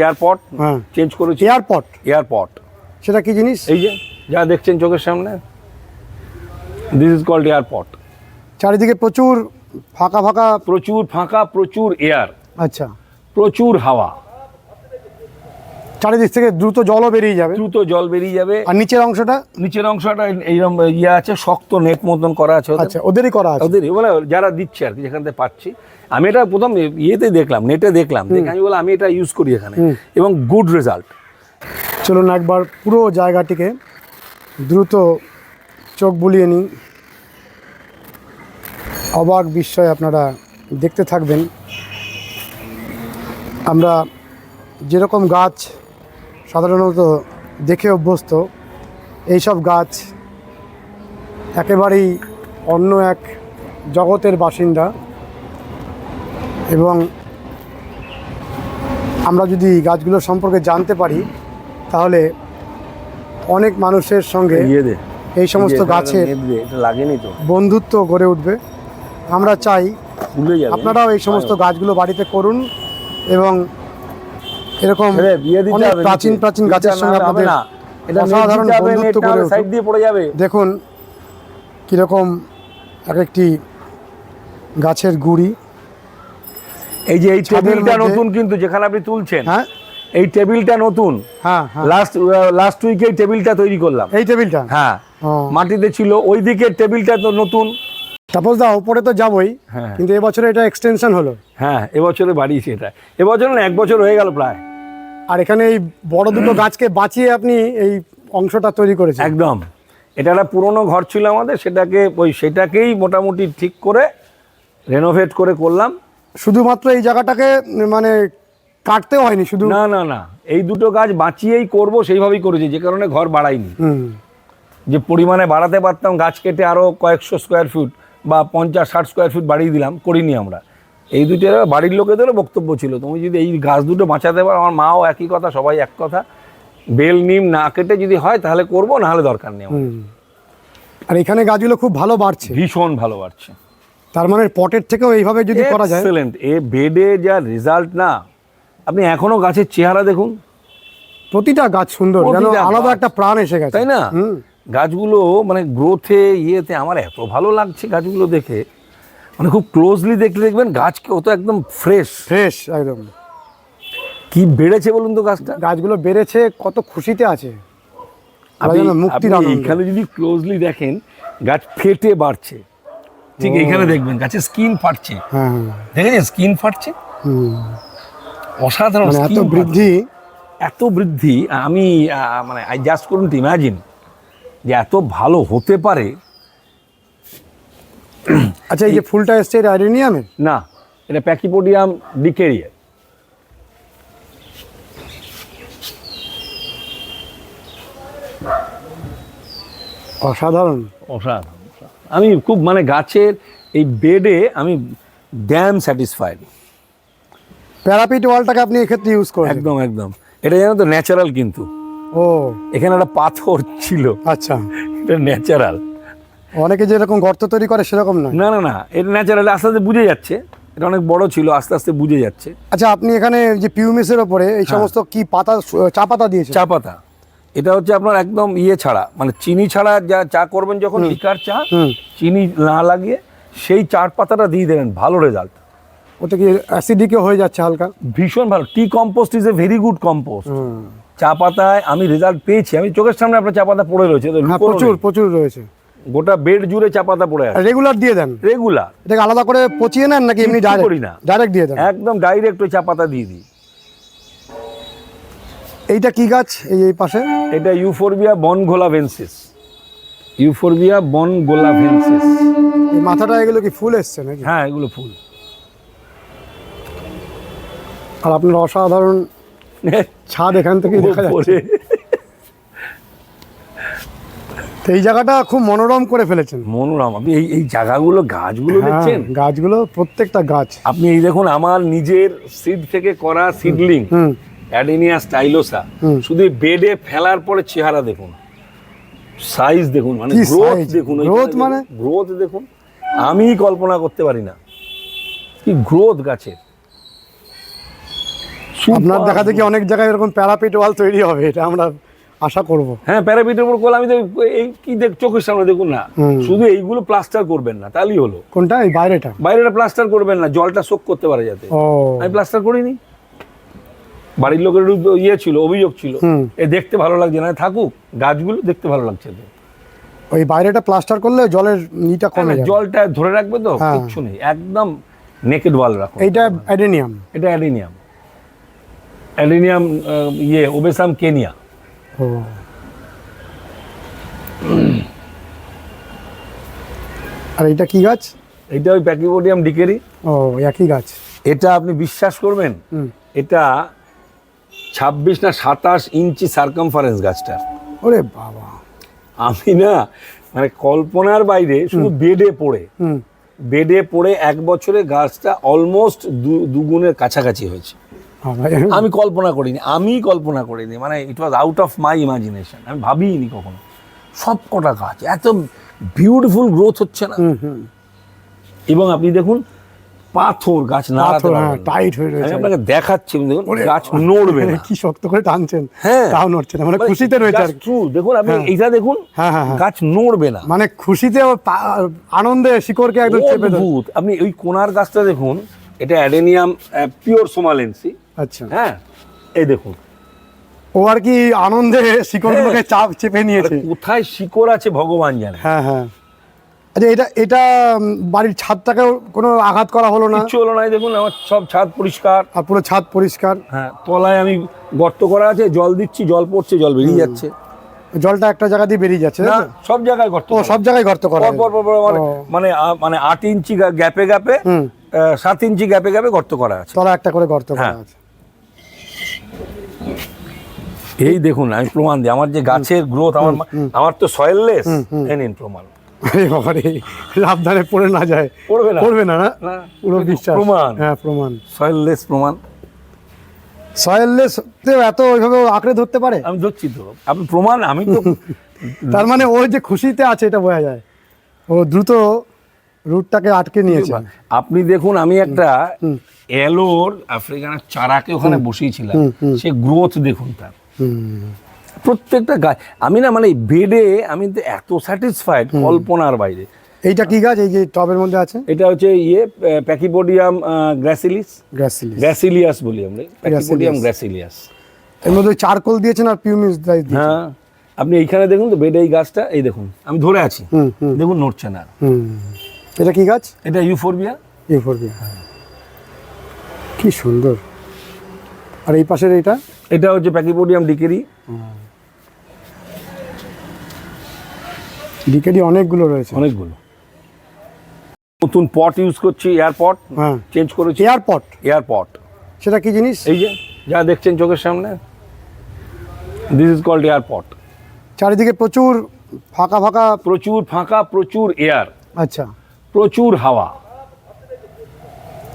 এয়ারপট হ্যাঁ। চেঞ্জ করেছি। এয়ারপট এয়ারপট সেটা কি জিনিস? এই যে যা দেখছেন চোখের সামনে দিস ইজ কল্ড এয়ারপট চারিদিকে প্রচুর ফাঁকা ফাঁকা প্রচুর ফাঁকা প্রচুর এয়ার আচ্ছা। প্রচুর হাওয়া। চারিদিক থেকে দ্রুত জলও বেরিয়ে যাবে। দ্রুত জল বেরিয়ে যাবে। আর নিচের অংশটা? নিচের অংশটা এইরকম ইয়ে আছে শক্ত নেট মতন করা আছে আচ্ছা ওদেরই করা আছে। ওদেরই মানে যারা দিচ্ছে আর কি যেখান থেকে পাচ্ছি। আমি এটা প্রথম ইয়েতে দেখলাম নেটে দেখলাম। দেখে আমি বললাম আমি এটা ইউজ করি এখানে। এবং গুড রেজাল্ট চলুন একবার পুরো জায়গাটিকে দ্রুত চোখ বুলিয়ে নিই। অবাক বিস্ময় আপনারা দেখতে থাকবেন। আমরা যেরকম গাছ সাধারণত দেখে অভ্যস্ত। এইসব গাছ একেবারেই অন্য এক জগতের বাসিন্দা এবং আমরা যদি গাছগুলো সম্পর্কে জানতে পারি তাহলে অনেক মানুষের সঙ্গে ইয়ে এই সমস্ত গাছের লাগেনি তো। বন্ধুত্ব গড়ে উঠবে। আমরা চাই আপনারাও এই সমস্ত গাছগুলো বাড়িতে করুন এবং এরকম অনেক প্রাচীন প্রাচীন গাছের সঙ্গে আপনাদের অসাধারণ বন্ধুত্ব গড়ে সাইড দিয়ে পড়ে যাবে। দেখুন কীরকম এক একটি গাছের গুড়ি। এই যে এই টেবিলটা নতুন কিন্তু যেখানে আপনি তুলছেন হ্যাঁ। এই টেবিলটা নতুন। হ্যাঁ লাস্ট লাস্ট উইকে এই টেবিলটা তৈরি করলাম। এই টেবিলটা? হ্যাঁ। মাটিতে ছিল ওই দিকের টেবিলটা তো নতুন। তাপস দা ওপরে তো যাবই হ্যাঁ। কিন্তু এবছরে এটা এক্সটেনশন হলো। হ্যাঁ এবছরে বাড়িয়েছি এটা। এবছর না এক বছর হয়ে গেল প্রায়। আর এখানে এই বড় দুটো গাছকে বাঁচিয়ে আপনি এই অংশটা তৈরি করেছেন। একদম। এটা একটা পুরনো ঘর ছিল আমাদের সেটাকে ওই সেটাকেই মোটামুটি ঠিক করে রেনোভেট করে করলাম। শুধুমাত্র এই জায়গাটাকে মানে কাটতেও হয়নি শুধু না না না। এই দুটো গাছ বাঁচিয়েই করব সেইভাবেই করেছি যে কারণে ঘর বাড়াইনি। যে পরিমাণে বাড়াতে পারতাম গাছ কেটে আরও কয়েকশো স্কোয়ার ফুট বা পঞ্চাশ ষাট স্কোয়ার ফুট বাড়িয়ে দিলাম করিনি আমরা। এই দুটোর বাড়ির লোকেদেরও বক্তব্য ছিল। তুমি যদি এই গাছ দুটো বাঁচাতে পারো আমার মাও একই কথা সবাই এক কথা। বেল নিম না কেটে যদি হয় তাহলে করব না হলে দরকার নেই আমার। আর এখানে গাছগুলো খুব ভালো বাড়ছে। ভীষণ ভালো বাড়ছে। তার মানে পটের থেকেও এইভাবে যদি করা যায়। এক্সেলেন্ট এ বেডে যা রেজাল্ট না আপনি এখনও গাছের চেহারা দেখুন। প্রতিটা গাছ সুন্দর যেন প্রতিটা আলাদা গাছ। একটা প্রাণ এসে গেছে। তাই না? হুম। গাছগুলো মানে গ্রোথে ইয়েতে আমার এত ভালো লাগছে গাছগুলো দেখে। মানে খুব ক্লোজলি দেখলে দেখবেন গাছকে ও তো একদম ফ্রেশ ফ্রেশ একদম। কি বেড়েছে বলুন তো গাছটা? গাছগুলো বেড়েছে কত খুশিতে আছে। মুক্তির এখানে যদি ক্লোজলি দেখেন গাছ ফেটে বাড়ছে। ঠিক এখানে দেখবেন গাছের স্কিন ফাটছে। হ্যাঁ হ্যাঁ। দেখেছেন? স্কিন ফাটছে? হুম। অসাধারণ মানে এত বৃদ্ধি। এত বৃদ্ধি আমি মানে আই জাস্ট করুন ইমাজিন যে এত ভালো হতে পারে। আচ্ছা এই যে ফুলটা এসছে এটা আইরেনিয়ামের না এটা প্যাকিপোডিয়াম ডিকেরিয়া অসাধারণ। অসাধারণ আমি খুব মানে গাছের এই বেডে আমি ড্যাম স্যাটিসফাইড প্যারাপিট ওয়ালটাকে আপনি এক্ষেত্রে ইউজ করেন একদম একদম। এটা জানো তো ন্যাচারাল কিন্তু। ও। এখানে একটা পাথর ছিল। আচ্ছা। এটা ন্যাচারাল অনেকে যেরকম গর্ত তৈরি করে সেরকম নয়। না না না এটা ন্যাচারাল আস্তে আস্তে বুঝে যাচ্ছে। এটা অনেক বড় ছিল আস্তে আস্তে বুঝে যাচ্ছে। আচ্ছা আপনি এখানে যে পিউমিসের ওপরে এই হ্যাঁ। সমস্ত কি পাতা চা পাতা দিয়েছে চা পাতা। এটা হচ্ছে আপনার একদম ইয়ে ছাড়া মানে চিনি ছাড়া যা চা করবেন যখন লিকার চা। চিনি না লাগিয়ে সেই চার পাতাটা দিয়ে দেবেন ভালো রেজাল্ট ওটা কি অ্যাসিডিকও হয়ে যাচ্ছে হালকা? ভীষণ ভালো। Tea compost is a very good compost চা পাতায় আমি রেজাল্ট পেয়েছি। আমি চোখের সামনে আপনার চা পাতা পড়ে রয়েছে হ্যাঁ প্রচুর প্রচুর রয়েছে। গোটা বেড জুড়ে চা পাতা পড়ে আছে। রেগুলার দিয়ে দেন। রেগুলার এটাকে আলাদা করে পচিয়ে নেন নাকি এমনি ডাইরেক্ট করি না। ডাইরেক্ট দিয়ে দেন। একদম ডাইরেক্ট ওই চা পাতা দিয়ে দিই। এইটা কি গাছ? এই এই পাশে? এটা ইউফোরবিয়া বন গোলাভেন্সিস ইউফোরবিয়া বন গোলাভেন্সিস এই মাথাটা এগুলো কি ফুল এসছে নাকি? হ্যাঁ এগুলো ফুল। আর আপনার অসাধারণ ছাদ এখান থেকে দেখা যাচ্ছে ওপরে। তো এই জায়গাটা খুব মনোরম করে ফেলেছেন। মনোরম। আপনি এই এই জায়গাগুলো গাছগুলো হ্যাঁ, দেখছেন? গাছগুলো প্রত্যেকটা গাছ। আপনি এই দেখুন আমার নিজের সিড থেকে করা সিডলিং। অ্যাডেনিয়া স্টাইলোসা। শুধু বেডে ফেলার পরে চেহারা দেখুন। সাইজ দেখুন মানে গ্রোথ দেখুন গ্রোথ মানে? গ্রোথ দেখুন। আমি কল্পনা করতে পারি না। কি গ্রোথ গাছের। আপনার দেখা দেখি অনেক জায়গায় এরকম প্যারাপিট ওয়াল তৈরি হবে এটা আমরা আশা করব। হ্যাঁ প্যারাপিটের উপর কল আমি এই কি দেখ চোখের সামনে দেখুন না। শুধু এইগুলো প্লাস্টার করবেন না তাহলেই হলো। কোনটা? এই বাইরেটা? বাইরেটা প্লাস্টার করবেন না জলটা শোক করতে পারে যাতে। আমি প্লাস্টার করিনি। বাড়ির লোকের ইয়ে ছিল অভিযোগ ছিল। এ দেখতে ভালো লাগছে না থাকুক গাছগুলো দেখতে ভালো লাগছে ওই বাইরেটা প্লাস্টার করলে জলের ইটা কমে যাবে। জলটা ধরে রাখবে তো হ্যাঁ। কিচ্ছু নেই একদম নেকেড ওয়াল রাখো এইটা অ্যাডেনিয়াম। এটা অ্যাডিনিয়াম। অ্যাডিনিয়াম ইয়ে ওবেসাম কেনিয়া। ও আর এটা কি গাছ? এটা ওই প্যাকিবোডিয়াম ডিকেরি ও একই গাছ। এটা আপনি বিশ্বাস করবেন? এটা ছাব্বিশ না সাতাশ ইঞ্চি সার্কামফারেন্স গাছটার ওরে বাবা। আমি না মানে কল্পনার বাইরে শুধু বেডে পড়ে। হুম। বেডে পড়ে এক বছরে গাছটা অলমোস্ট দুগুণের কাছাকাছি হয়েছে। আমি কল্পনা করিনি আমি কল্পনা করিনি মানে it was out of my imagination আমি ভাবিনি কখনো সব কটা গাছ এত বিউটিফুল গ্রোথ হচ্ছে না এবং আপনি দেখুন পাথর গাছ হ্যাঁ, না। tight হয়ে রয়েছে। আপনাকে দেখাচ্ছি দেখুন গাছ নড়বে না কি শক্ত করে টানছেন হ্যাঁ। তাও নড়ছে না মানে খুশিতে রয়েছে আর কি। দেখুন আপনি হ্যাঁ। এইটা দেখুন হ্যাঁ। গাছ নড়বে না মানে খুশিতে আনন্দে শিকড়কে একদম চেপে ধরে আপনি ওই কোনার গাছটা দেখুন এটা অ্যাডেনিয়াম পিওর সোমালেন্সি আচ্ছা। হ্যাঁ এই দেখুন। ও আর কি আনন্দে শিকড়গুলোকে চাপ চেপে নিয়েছে। কোথায় শিকড় আছে ভগবান জানে। হ্যাঁ হ্যাঁ। আচ্ছা এটা এটা বাড়ির ছাদটাকেও কোনো আঘাত করা হলো না? কিচ্ছু হলো না দেখুন আমার সব ছাদ পরিষ্কার। আর পুরো ছাদ পরিষ্কার? হ্যাঁ তলায় আমি গর্ত করা আছে জল দিচ্ছি জল পড়ছে জল বেরিয়ে যাচ্ছে। জলটা একটা জায়গা দিয়ে বেরিয়ে যাচ্ছে না সব জায়গায় গর্ত ও সব জায়গায় গর্ত করা। পর পর পর পর মানে- মানে মানে আট ইঞ্চি গ্যাপে গ্যাপে সাত ইঞ্চি গ্যাপে গ্যাপে গর্ত করা আছে। তলা একটা করে গর্ত করা হ্যাঁ। আছে। এই দেখুন আমি প্রমাণ দিই। আমার যে গাছের গ্রোথ আমার আমার তো সয়েললেস নিন প্রমাণ। আরে বাবা রে পড়ে না যায়। পড়বে না? পড়বে না না? পুরো বিশ্বাস। প্রমাণ। হ্যাঁ প্রমাণ। সয়েললেস প্রমাণ। সয়েললেস এত ওইভাবে আঁকড়ে ধরতে পারে? আমি ধরছি তো। আপনি প্রমাণ আমি তো তার মানে ও যে খুশিতে আছে এটা বোঝা যায়। ও দ্রুত রুটটাকে আটকে নিয়েছে। আপনি দেখুন আমি একটা এলোর আফ্রিকানের চারাকে ওখানে বসিয়েছিলাম। সে গ্রোথ দেখুন তার। প্রত্যেকটা গাছ আমি না মানে বেডে আমি তো এত স্যাটিসফাইড কল্পনার বাইরে। এইটা কি গাছ? এই যে টবের মধ্যে আছে? এটা হচ্ছে ইয়ে প্যাকিপোডিয়াম গ্র্যাসিলিস গ্রাসিলি গ্র্যাসিলিয়াস বলি আমরা। প্যাকিপোডিয়াম গ্র্যাসিলিয়াস এর মধ্যে চারকোল দিয়েছেন আর পিউমিস হ্যাঁ আপনি এইখানে দেখুন তো বেডে এই গাছটা এই দেখুন আমি ধরে আছি। দেখুন নড়ছে না। এটা কি গাছ? এটা ইউফোরবিয়া ইউফোরবিয়া কি সুন্দর। আর এই পাশের এইটা? এটা হচ্ছে প্যাকিপোডিয়াম ডিকেরি। ডিকেডি অনেকগুলো রয়েছে। অনেকগুলো। নতুন পট ইউজ করছি এয়ারপট হ্যাঁ। চেঞ্জ করেছি। এয়ারপট এয়ারপট সেটা কি জিনিস? এই যে যা দেখছেন চোখের সামনে দিস ইজ কল্ড এয়ারপট চারিদিকে প্রচুর ফাঁকা ফাঁকা প্রচুর ফাঁকা প্রচুর এয়ার আচ্ছা। প্রচুর হাওয়া।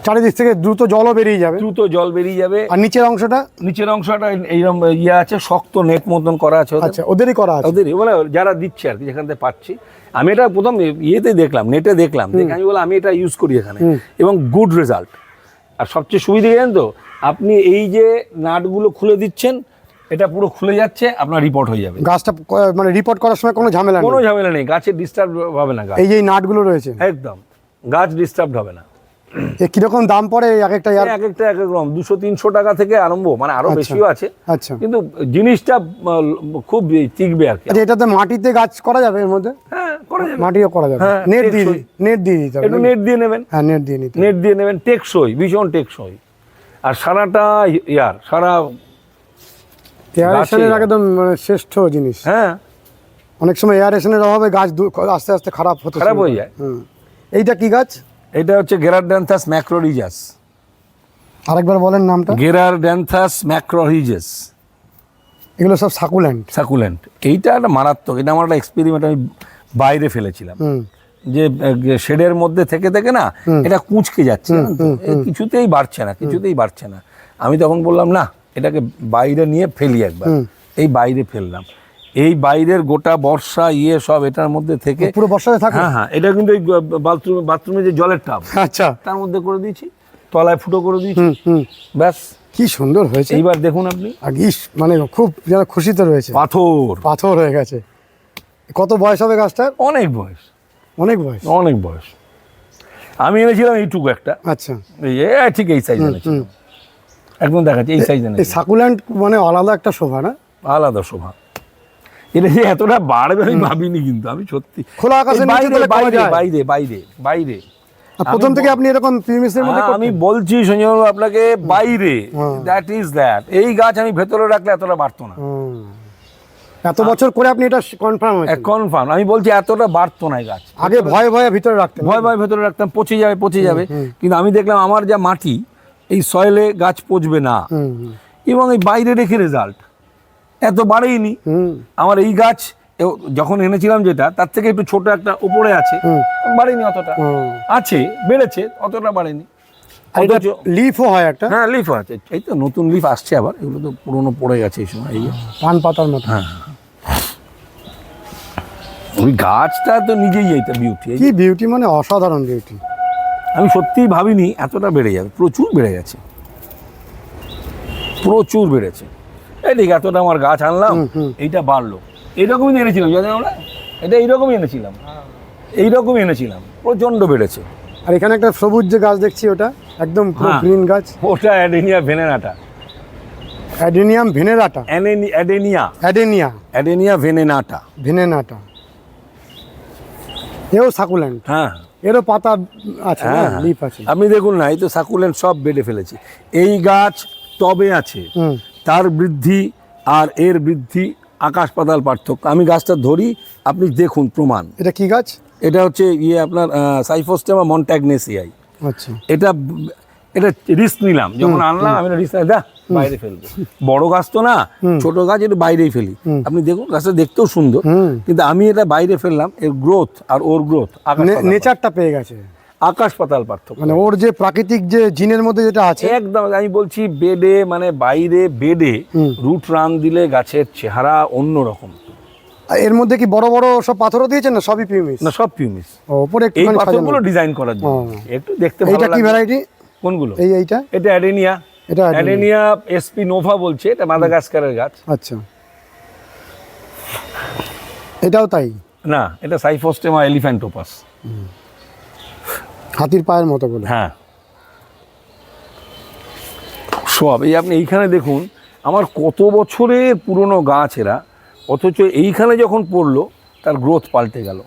চারিদিক থেকে দ্রুত জলও বেরিয়ে যাবে। দ্রুত জল বেরিয়ে যাবে। আর নিচের অংশটা? নিচের অংশটা এইরকম ইয়ে আছে শক্ত নেট মতন করা আছে আচ্ছা ওদেরই করা আছে। ওদেরই মানে যারা দিচ্ছে আর কি যেখান থেকে পাচ্ছি। আমি এটা প্রথম ইয়েতে দেখলাম নেটে দেখলাম। দেখে আমি বললাম আমি এটা ইউজ করি এখানে। এবং গুড রেজাল্ট আর সবচেয়ে সুবিধা জানেন তো আপনি এই যে নাটগুলো খুলে দিচ্ছেন এটা পুরো খুলে যাচ্ছে আপনার রিপোর্ট হয়ে যাবে। গাছটা মানে রিপোর্ট করার সময় কোনো ঝামেলা কোনো ঝামেলা নেই গাছে ডিস্টার্ব হবে না গাছ। এই যে নাটগুলো রয়েছে। একদম গাছ ডিস্টার্ব হবে না। কীরকম দাম পড়ে এক একটা ইয়ার? এক একটা এক এক রকম। দুশো তিনশো টাকা থেকে আরম্ভ মানে আরও আচ্ছা। বেশিও আছে। আচ্ছা। কিন্তু জিনিসটা খুব টিকবে আর কি। আচ্ছা এটাতে মাটিতে গাছ করা যাবে এর মধ্যে? হ্যাঁ করা যাবে। মাটিও করা যাবে। হ্যাঁ, নেট দিয়ে নেট দিয়ে দিতে একটু নেট দিয়ে নেবেন। হ্যাঁ নেট দিয়ে নিতে নেট দিয়ে নেবেন টেকসই ভীষণ টেকসই। আর সারাটা ইয়ার সারা এয়ারেশনের একদম মানে শ্রেষ্ঠ জিনিস। হ্যাঁ। অনেক সময় এয়ারেশনের অভাবে গাছ আস্তে আস্তে খারাপ হতে খারাপ হয়ে যায়। এইটা কি গাছ? এটা হচ্ছে গেরারড্যান্থাস ম্যাক্রোরিজাস আরেকবার বলেন নামটা। গেরারড্যান্থাস ম্যাক্রোরিজাস এগুলো সব সাকুল্যান্ড। সাকুলেন্ট এইটা একটা মারাত্মক এটা আমার একটা এক্সপেরিমেন্ট আমি বাইরে ফেলেছিলাম। যে শেডের মধ্যে থেকে থেকে না এটা কুঁচকে যাচ্ছে কিছুতেই বাড়ছে না কিছুতেই বাড়ছে না। আমি তখন বললাম না এটাকে বাইরে নিয়ে ফেলি একবার। এই বাইরে ফেললাম। এই বাইরের গোটা বর্ষা ইয়ে সব এটার মধ্যে থেকে পুরো বর্ষাতে থাকে? হ্যাঁ হ্যাঁ এটা কিন্তু বাথরুম বাথরুমে যে জলের টাব। আচ্ছা। তার মধ্যে করে দিয়েছি তলায় ফুটো করে দিয়েছি। ব্যাস। কি সুন্দর হয়েছে। এইবার দেখুন আপনি। ইস মানে খুব যেন খুশিতে রয়েছে। পাথর। পাথর হয়ে গেছে। কত বয়স হবে গাছটার? অনেক বয়স। অনেক বয়স? অনেক বয়স। আমি এনেছিলাম এইটুকু একটা। আচ্ছা। এই ঠিক এই সাইজ এনেছিলাম। একদম দেখাচ্ছি এই সাইজ এই এনেছিলাম। সাকুল্যান্ড মানে আলাদা একটা শোভা না? আলাদা শোভা। এটা যে এতটা বাড়বে আমি ভাবিনি কিন্তু আমি সত্যি। খোলা আকাশের নিচে বাইরে তাহলে বাইরে বাইরে বাইরে বাইরে। প্রথম থেকে আপনি এরকম পিএমএসের মধ্যে হ্যাঁ, আমি বলছি সঞ্জয় আপনাকে বাইরে। দ্যাট ইজ দ্যাট এই গাছ আমি ভেতরে রাখলে এতটা বাড়তো না। এত বছর করে আপনি এটা কনফার্ম হয়েছে কনফার্ম আমি বলছি এতটা বাড়তো না এই গাছ। আগে ভয়ে ভয়ে ভিতরে রাখতেন। ভয় ভয় ভেতরে রাখতাম পচে যাবে পচে যাবে। কিন্তু আমি দেখলাম আমার যা মাটি এই সয়েলে গাছ পচবে না। এবং এই বাইরে রেখে রেজাল্ট এত বাড়েইনি। হুম। আমার এই গাছ যখন এনেছিলাম যেটা তার থেকে একটু ছোট একটা উপরে আছে। হুম। বাড়েনি অতটা। আছে বেড়েছে অতটা বাড়েনি। লিফও হয় একটা? হ্যাঁ লিফ আছে। এই তো নতুন লিফ আসছে আবার এগুলো তো পুরোনো পড়ে গেছে এই সময় এই। পান পাতার মতো। হ্যাঁ। ওই গাছটা তো নিজেই এইটা বিউটি কি বিউটি মানে অসাধারণ বিউটি আমি সত্যিই ভাবিনি এতটা বেড়ে যাবে প্রচুর বেড়ে গেছে। প্রচুর বেড়েছে। এই ঠিক এতটা আমার গাছ আনলাম। এইটা বাড়লো। এইরকমই এনেছিলাম জানেন আমরা এটা এইরকমই এনেছিলাম। এইরকমই এনেছিলাম প্রচণ্ড বেড়েছে। আর এখানে একটা সবুজ যে গাছ দেখছি ওটা একদম হ্যাঁ। গ্রিন গাছ। ওটা অ্যাডেনিয়া ভেনেনাটা। অ্যাডেনিয়াম ভেনেরাটা অ্যাডেনিয়া। অ্যাডেনিয়া। অ্যাডেনিয়া ভেনেনাটা। ভেনেনাটা। এও সাকুল্যান্ড হ্যাঁ। এরও পাতা আছে হ্যাঁ। লিফ আছে। আপনি দেখুন না এই তো সাকুলেন্ট সব বেড়ে ফেলেছে। এই গাছ টবে আছে। হুম। তার বৃদ্ধি আর এর বৃদ্ধি আকাশ পাতাল পার্থক্য। আমি গাছটা ধরি আপনি দেখুন প্রমাণ। এটা কি গাছ? এটা হচ্ছে ইয়ে আপনার সাইফোস্টেমা মন্ট্যাগনেসিয়াই। আচ্ছা। এটা এটা রিস্ক নিলাম যখন আনলাম আমি রিস্ক দা বাইরে ফেলব। বড় গাছ তো না ছোট গাছ একটু বাইরেই ফেলি। আপনি দেখুন গাছটা দেখতেও সুন্দর কিন্তু আমি এটা বাইরে ফেললাম এর গ্রোথ আর ওর গ্রোথ নেচারটা পেয়ে গেছে। আকাশ পাতাল পার্থক্য। মানে ওর যে প্রাকৃতিক যে জিনের মধ্যে যেটা আছে। একদম আমি বলছি বেডে মানে বাইরে বেডে রুট রান দিলে গাছের চেহারা অন্য রকম আর এর মধ্যে কি বড় বড় সব পাথরও দিয়েছেন না সবই পিউমিস না সব পিউমিস উপরে একটুখানি পাথরগুলো ডিজাইন করার জন্য। একটু দেখতে ভালো এইটা কি ভ্যারাইটি কোনগুলো? এই এইটা? এটা অ্যাডেনিয়া। এটা। অ্যাডেনিয়া। এসপি নোভা বলছে এটা মাদাগাস্কারের গাছ। আচ্ছা। এটাও তাই? না এটা সাইফোস্টেমা এলিফ্যান্টোপাস হাতির পায়ের মতো বলে। হ্যাঁ। সব এই আপনি এইখানে দেখুন আমার কত বছরের পুরনো গাছ এরা অথচ এইখানে যখন পড়ল তার গ্রোথ পাল্টে গেল।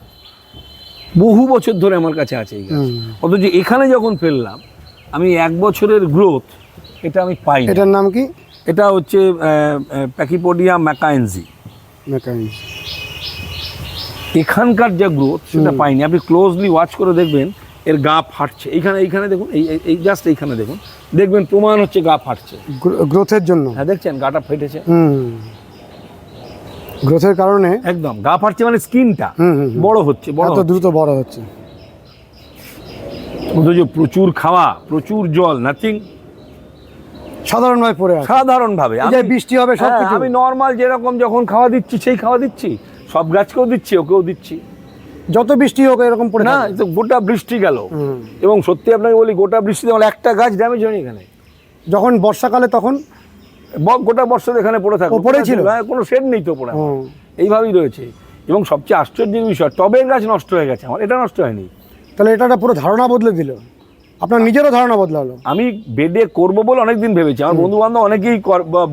বহু বছর ধরে আমার কাছে আছে এই গাছ। অথচ এখানে যখন ফেললাম আমি এক বছরের গ্রোথ এটা আমি পাই এটার নাম কি? এটা হচ্ছে প্যাকিপোডিয়া ম্যাকাইনজি মেকানিজ এখানকার যা গ্রোথ সেটা পাইনি। আপনি ক্লোজলি ওয়াচ করে দেখবেন এর গা ফাটছে। এইখানে এইখানে দেখুন এই এই- জাস্ট এইখানে দেখুন। দেখবেন প্রমাণ হচ্ছে গা ফাটছে। গ্রোথের জন্য। হ্যাঁ দেখছেন? গাটা ফেটেছে। হুম। গ্রোথের কারণে একদম। গা ফাটছে মানে স্কিনটা। বড় হচ্ছে বড় দ্রুত বড় হচ্ছে। অথচ প্রচুর খাওয়া প্রচুর জল নাথিং সাধারণভাবে পড়ে আছে। সাধারণ এই যে বৃষ্টি হবে সব কিছু আমি নর্মাল যেরকম যখন খাওয়া দিচ্ছি সেই খাওয়া দিচ্ছি। সব গাছকেও দিচ্ছি ওকেও দিচ্ছি। যত বৃষ্টি হোক এরকম পড়ে না তো গোটা বৃষ্টি গেল। এবং সত্যি আপনাকে বলি গোটা বৃষ্টিতে আমার একটা গাছ ড্যামেজ হয়নি এখানে। যখন বর্ষাকালে তখন? গোটা বর্ষা এখানে পড়ে থাকে পড়েছিল? হ্যাঁ, কোনো শেড নেই তো পড়ে। এইভাবেই রয়েছে। এবং সবচেয়ে আশ্চর্যের বিষয় টবের গাছ নষ্ট হয়ে গেছে আমার। এটা নষ্ট হয়নি। তাহলে এটা একটা পুরো ধারণা বদলে দিল। আপনার নিজেরও ধারণা বদলালো। আমি বেডে করব বলে অনেকদিন ভেবেছি। আমার বন্ধু বান্ধব অনেকেই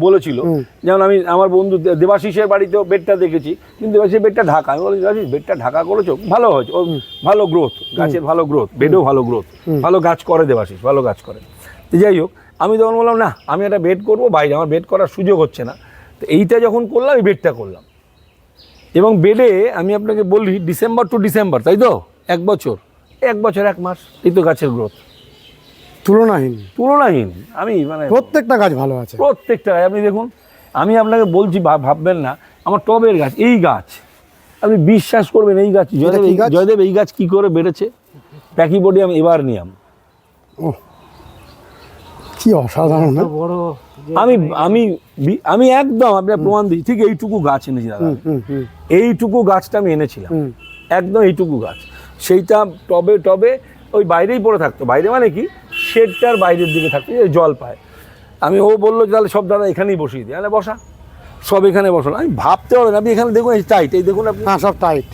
বলেছিল যেমন আমি আমার বন্ধু দেবাশিসের বাড়িতেও বেডটা দেখেছি কিন্তু দেবাশিস বেডটা ঢাকা। আমি বলি দেবাশিস বেডটা ঢাকা করেছ? ভালো হয়েছে। ও ভালো গ্রোথ গাছের ভালো গ্রোথ বেডেও ভালো গ্রোথ ভালো গাছ করে দেবাশিস ভালো গাছ করে। তো যাই হোক আমি তখন বললাম না আমি একটা বেড করব বাইরে আমার বেড করার সুযোগ হচ্ছে না। তো এইটা যখন করলাম আমি বেডটা করলাম। এবং বেডে আমি আপনাকে বলি ডিসেম্বর টু ডিসেম্বর তাই তো? এক বছর। এক বছর এক মাস এই তো গাছের গ্রোথ তুলনাহীন। তুলনাহীন। আমি মানে প্রত্যেকটা গাছ ভালো আছে। প্রত্যেকটা আপনি দেখুন আমি আপনাকে বলছি ভাববেন না আমার টবের গাছ এই গাছ। আপনি বিশ্বাস করবেন এই গাছ জয়দেব এই- গাছ? জয়দেব এই গাছ কি করে বেড়েছে? প্যাকিবোডিয়াম এবার নিয়াম ও কি অসাধারণ না আমি আমি আমি একদম আপনার প্রমাণ দিই ঠিক এইটুকু গাছ এনেছি দাদা। আমি। হুম হুম। এইটুকু গাছটা আমি এনেছিলাম। একদম এইটুকু গাছ। সেইটা টবে টবে ওই বাইরেই পড়ে থাকতো। বাইরে মানে কি? শেডটার বাইরের দিকে থাকতো যে জল পায়। আমি ও বলল তাহলে সব দাদা এখানেই বসিয়ে দিই তাহলে বসা। সব এখানে বসানো আমি ভাবতে হবে না। আপনি এখানে দেখুন এই টাইট এই দেখুন আপনি। হ্যাঁ সব টাইট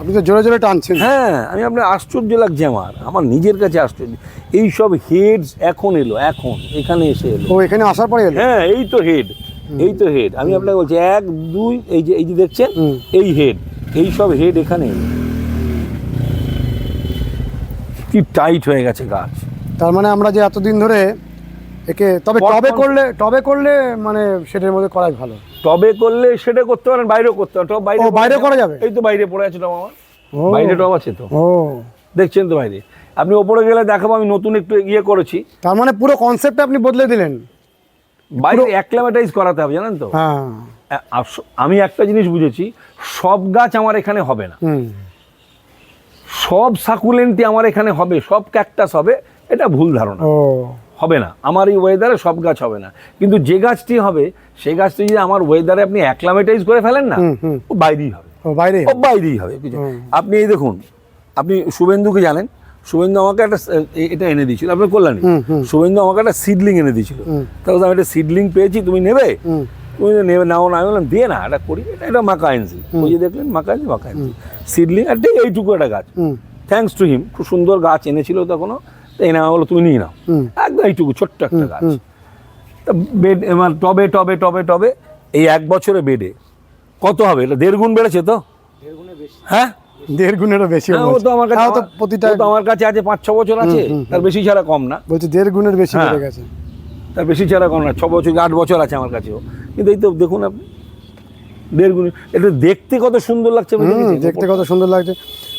আপনি তো জোরে জোরে টানছেন। হ্যাঁ আমি আপনার আশ্চর্য লাগছে আমার। আমার নিজের কাছে আশ্চর্য। এই সব হেডস এখন এলো এখন। এখানে এসে এলো। ও এখানে আসার পরে এলো? হ্যাঁ এই তো হেড এই তো হেড আমি আপনাকে বলছি এক দুই এই যে এই যে দেখছেন? এই হেড এই সব হেড এখানে এলো। কি টাইট হয়ে গেছে গাছ। তার মানে আমরা যে এতদিন ধরে একে তবে টবে করলে টবে করলে মানে সেটার মধ্যে করাই ভালো। টবে করলে সেটা করতে পারেন বাইরেও করতে পারেন। টব বাইরে বাইরে করা যাবে? এই তো বাইরে পড়ে আছে টব আমার। বাইরে টব আছে তো। ও। দেখছেন তো বাইরে। আপনি ওপরে গেলে দেখাবো আমি নতুন একটু ইয়ে করেছি। তার মানে পুরো কনসেপ্টটা আপনি বদলে দিলেন। বাইরে অ্যাক্লামেটাইজ করাতে হবে জানেন তো? হ্যাঁ। আমি একটা জিনিস বুঝেছি সব গাছ আমার এখানে হবে না। সব সাকুলেন্টই আমার এখানে হবে সব ক্যাকটাস হবে এটা ভুল ধারণা। হবে না। আমার এই ওয়েদারে সব গাছ হবে না। কিন্তু যে গাছটি হবে সেই গাছটি যদি আমার ওয়েদারে আপনি অ্যাক্লামেটাইজ করে ফেলেন না। ও বাইরেই হবে। ও বাইরে ও বাইরেই হবে আপনি এই দেখুন আপনি শুভেন্দুকে জানেন? শুভেন্দু আমাকে একটা এটা এনে দিয়েছিল আপনার কল্যাণী। শুভেন্দু আমাকে একটা সিডলিং এনে দিয়েছিল। তাহলে আমি একটা সিডলিং পেয়েছি তুমি নেবে? নেবে নাও না আমি বললাম দিয়ে না এটা করি। এটা এটা মাকায়েন্সি ওই যে দেখলেন মাকায়েন্সি মাকায়েন্সি সিডলিং আর ঠিক এইটুকু একটা গাছ। হুম। থ্যাঙ্কস টু হিম খুব সুন্দর গাছ এনেছিল তখনও এনে বলো তুমি নিয়ে নাও। একদম এইটুকু ছোট্ট একটা গাছ। তা বেড এবার টবে টবে টবে টবে এই এক বছরে বেডে কত হবে? এটা দেড় গুণ বেড়েছে তো? হ্যাঁ? দেড় গুণেরও বেশি হ্যাঁ, ও তো আমার কাছে তো প্রতিটা আমার কাছে আছে পাঁচ ছ বছর আছে। তার বেশি ছাড়া কম না। বলছে দেড় গুণের বেশি হ্যাঁ। বেড়ে গেছে। তার বেশি ছাড়া কম না ছ বছর আট বছর আছে আমার কাছেও। কিন্তু এই তো দেখুন আপনি দেড় গুণ এটা দেখতে কত সুন্দর লাগছে দেখতে কত সুন্দর লাগছে।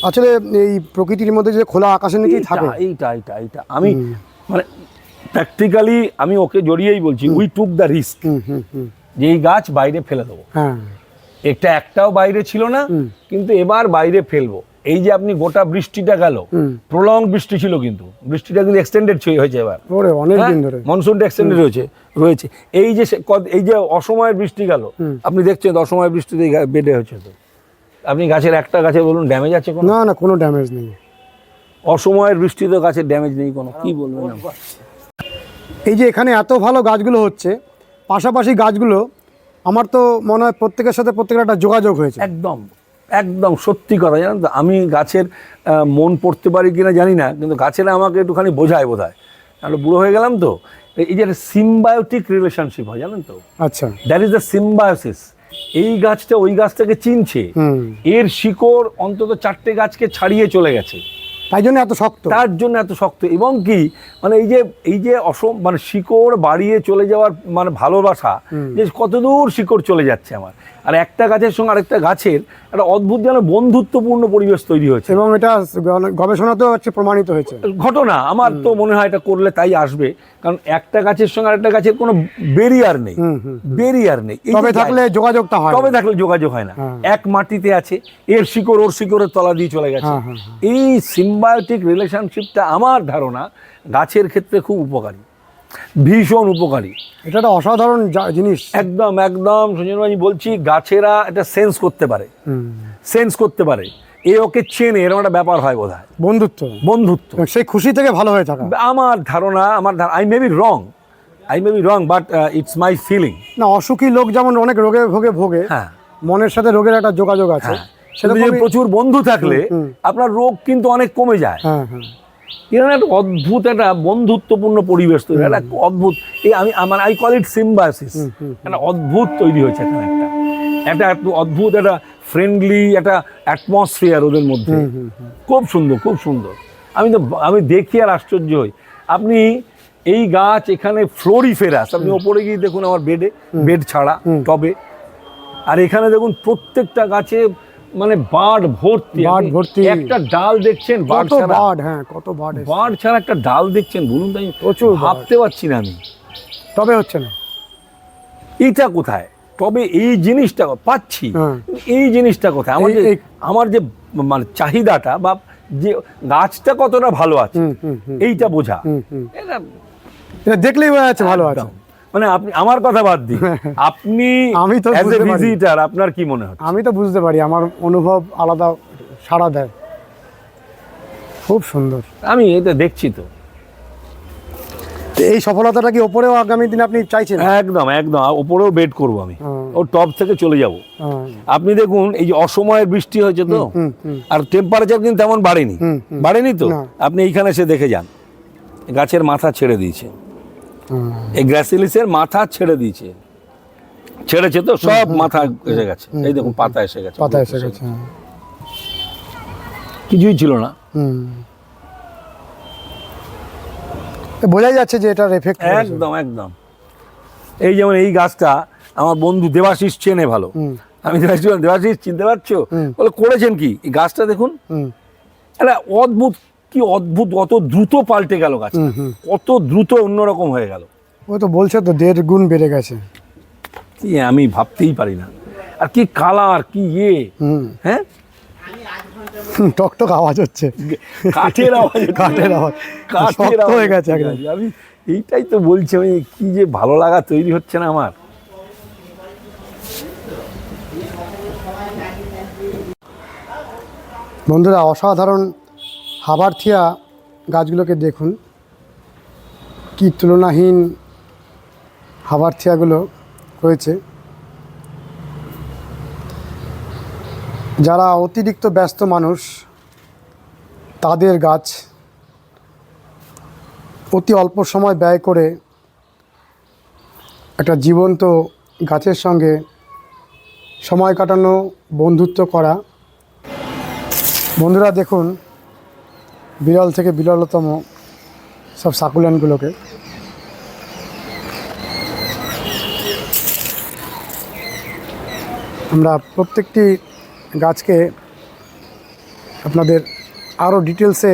আসলে এই প্রকৃতির মধ্যে যে খোলা আকাশের নিচেই থাকে। এইটা এইটা এইটা। আমি মানে প্র্যাকটিক্যালি আমি ওকে জড়িয়েই বলছি উই টুক দ্য রিস্ক যে এই গাছ বাইরে ফেলে দেবো। হ্যাঁ। একটা একটাও বাইরে ছিল না কিন্তু এবার বাইরে ফেলব। এই যে আপনি গোটা বৃষ্টিটা গেল প্রলং বৃষ্টি ছিল কিন্তু। বৃষ্টিটা কিন্তু এক্সটেন্ডেড হয়েছে এবার। অনেক হ্যাঁ, দিন ধরে। মনসুনটা এক্সটেন্ডেড হয়েছে রয়েছে এই যে এই যে অসময়ের বৃষ্টি গেল আপনি দেখছেন অসময়ের বৃষ্টিতে বেডে হচ্ছে তো। আপনি গাছের একটা গাছে বলুন ড্যামেজ আছে কোনো? না না কোনো ড্যামেজ নেই। অসময়ের বৃষ্টিতে গাছের ড্যামেজ নেই কোনো কি বলবেন এই যে এখানে এত ভালো গাছগুলো হচ্ছে পাশাপাশি গাছগুলো আমার তো মনে হয় প্রত্যেকের সাথে প্রত্যেকের একটা যোগাযোগ হয়েছে। একদম। একদম সত্যি কথা জানেন তো? আমি গাছের মন পড়তে পারি কিনা জানি না কিন্তু গাছেরা আমাকে একটুখানি বোঝায় বোধ হয় তাহলে বুড়ো হয়ে গেলাম তো? এই যে একটা সিম্বায়োটিক রিলেশনশিপ হয় জানেন তো? আচ্ছা। দ্যাট ইজ দ্য সিম্বায়োসিস এই গাছটা ওই গাছটাকে চিনছে। এর শিকড় অন্তত চারটে গাছকে ছাড়িয়ে চলে গেছে। তাই জন্য এত শক্ত। তার জন্য এত শক্ত। এবং কি মানে এই যে এই যে অসম মানে শিকড় বাড়িয়ে চলে যাওয়ার মানে ভালোবাসা যে কতদূর শিকড় চলে যাচ্ছে আমার। আর একটা গাছের সঙ্গে আরেকটা গাছের একটা অদ্ভুত যেন বন্ধুত্বপূর্ণ পরিবেশ তৈরি হয়েছে। এবং এটা গবেষণাতেও হচ্ছে প্রমাণিত হয়েছে। ঘটনা আমার তো মনে হয় এটা করলে তাই আসবে। কারণ একটা গাছের সঙ্গে আরেকটা গাছের কোনো বেরিয়ার নেই। বেরিয়ার নেই। তবে থাকলে যোগাযোগটা হয় তবে থাকলে যোগাযোগ হয় না। হ্যাঁ। এক মাটিতে আছে এর শিকড় ওর শিকড়ের তলা দিয়ে চলে গেছে। হ্যাঁ, হ্যাঁ, এই সিম্বায়োটিক রিলেশনশিপটা আমার ধারণা গাছের ক্ষেত্রে খুব উপকারী। ভীষণ উপকারী। এটা একটা অসাধারণ জিনিস। একদম একদম সঞ্জন আমি বলছি গাছেরা এটা সেন্স করতে পারে। সেন্স করতে পারে। এ ওকে চেনে এরকম একটা ব্যাপার হয় বোধ বন্ধুত্ব। বন্ধুত্ব। সেই খুশি থেকে ভালো হয়ে থাকা। আমার ধারণা আমার I may be wrong I may be wrong but it's my feeling না অসুখী লোক যেমন অনেক রোগে ভোগে ভোগে হ্যাঁ। মনের সাথে রোগের একটা যোগাযোগ আছে। হ্যাঁ। সেরকম প্রচুর বন্ধু থাকলে। আপনার রোগ কিন্তু অনেক কমে যায়। হ্যাঁ হ্যাঁ। এরকম একটা অদ্ভুত একটা বন্ধুত্বপূর্ণ পরিবেশ তৈরি একটা অদ্ভুত এই আমি আমার আই কল ইট সিম্বাসিস একটা অদ্ভুত তৈরি হয়েছে এখানে একটা। একটা অদ্ভুত একটা ফ্রেন্ডলি একটা অ্যাটমসফিয়ার ওদের মধ্যে। খুব সুন্দর খুব সুন্দর। আমি তো আমি দেখি আর আশ্চর্য হই। আপনি এই গাছ এখানে ফ্লোরিফেরাস আপনি ওপরে গিয়ে দেখুন আমার বেডে বেড ছাড়া টবে। আর এখানে দেখুন প্রত্যেকটা গাছে মানে বার্ড ভর্তি। ভর্তি। একটা ডাল দেখছেন কত ছাড়া। বার্ড হ্যাঁ কত বার্ড ছাড়া একটা ডাল দেখছেন বলুন তাই প্রচুর ভাবতে পারছি না আমি। তবে হচ্ছে না। এটা কোথায়? তবে এই জিনিসটা পাচ্ছি। হ্যাঁ। এই জিনিসটা কোথায়? আমার যে আমার যে মানে চাহিদাটা বা যে গাছটা কতটা ভালো আছে এইটা বোঝা। এটা দেখলেই বোঝা যাচ্ছে ভালো আছে। মানে আপনি আমার কথা বাদ দিন। আপনি আমি তো। ভিজিটার আপনার কি মনে হচ্ছে? আমি তো বুঝতে পারি আমার অনুভব আলাদা সাড়া দেয়। খুব সুন্দর। আমি এটা দেখছি তো। এই সফলতাটা কি ওপরেও আগামী দিনে আপনি চাইছেন? একদম একদম। ওপরেও বেড করব আমি। ওর টপ থেকে চলে যাব। আপনি দেখুন এই যে অসময়ের বৃষ্টি হয়েছে তো। আর টেম্পারেচার কিন্তু তেমন বাড়েনি। বাড়েনি তো? আপনি এইখানে এসে দেখে যান। গাছের মাথা ছেড়ে দিয়েছে। এই গ্রাসিলিসের মাথা ছেড়ে দিয়েছে। ছেড়েছে তো সব মাথা এসে গেছে। এই দেখুন পাতা এসে গেছে। পাতা এসে গেছে। কিছুই ছিল না। বোঝাই যাচ্ছে যে এটার এফেক্ট একদম একদম। এই যেমন এই গাছটা আমার বন্ধু দেবাশিস চেনে ভালো। আমি দেবাশিস দেবাশিস চিনতে পারছ? বলে করেছেন কি? এই গাছটা দেখুন। একটা অদ্ভুত কি অদ্ভুত অত দ্রুত পাল্টে গেল গাছ। কত দ্রুত অন্যরকম হয়ে গেল। ও তো বলছে তো দেড় গুণ বেড়ে গেছে। কি আমি ভাবতেই পারি না। আর কি কালার কি ইয়ে। হ্যাঁ? হুম, টক টক আওয়াজ হচ্ছে। কাঠের আওয়াজ কাঠের আওয়াজ। কাঠের হয়ে গেছে একদম। আমি এইটাই তো বলছি আমি কি যে ভালো লাগা তৈরি হচ্ছে না আমার। বন্ধুরা অসাধারণ হাবারথিয়া গাছগুলোকে দেখুন। কি তুলনাহীন হাবারথিয়াগুলো হয়েছে যারা অতিরিক্ত ব্যস্ত মানুষ, তাদের গাছ অতি অল্প সময় ব্যয় করে একটা জীবন্ত গাছের সঙ্গে সময় কাটানো বন্ধুত্ব করা। বন্ধুরা, দেখুন বিরল থেকে বিরলতম সব সাকুলেন্টগুলোকে আমরা প্রত্যেকটি গাছকে আপনাদের আরও ডিটেলসে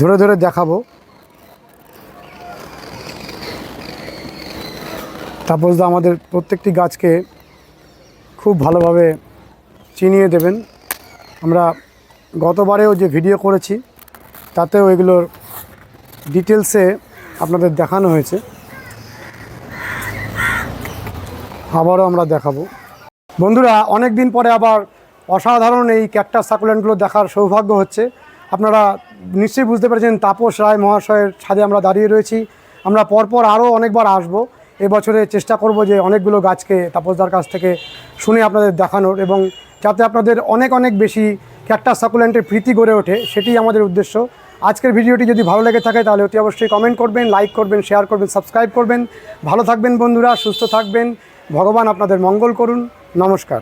ধরে ধরে দেখাবো। তাপসদা আমাদের প্রত্যেকটি গাছকে খুব ভালোভাবে চিনিয়ে দেবেন। আমরা গতবারেও যে ভিডিও করেছি, তাতেও এগুলোর ডিটেলসে আপনাদের দেখানো হয়েছে। আবারও আমরা দেখাবো। বন্ধুরা অনেক দিন পরে আবার অসাধারণ এই ক্যাকটাস সাকুলেন্টগুলো দেখার সৌভাগ্য হচ্ছে। আপনারা নিশ্চয়ই বুঝতে পেরেছেন, তাপস রায় মহাশয়ের ছাদে আমরা দাঁড়িয়ে রয়েছি। আমরা পরপর আরও অনেকবার আসব। এবছরে চেষ্টা করব যে অনেকগুলো গাছকে তাপসদার কাছ থেকে শুনে আপনাদের দেখানোর এবং যাতে আপনাদের অনেক অনেক বেশি ক্যাকটাস সাকুলেন্টের প্রীতি গড়ে ওঠে সেটি আমাদের উদ্দেশ্য। আজকের ভিডিওটি যদি ভালো লেগে থাকে, তাহলে অতি অবশ্যই কমেন্ট করবেন লাইক করবেন শেয়ার করবেন সাবস্ক্রাইব করবেন। ভালো থাকবেন বন্ধুরা, সুস্থ থাকবেন। ভগবান আপনাদের মঙ্গল করুন। নমস্কার।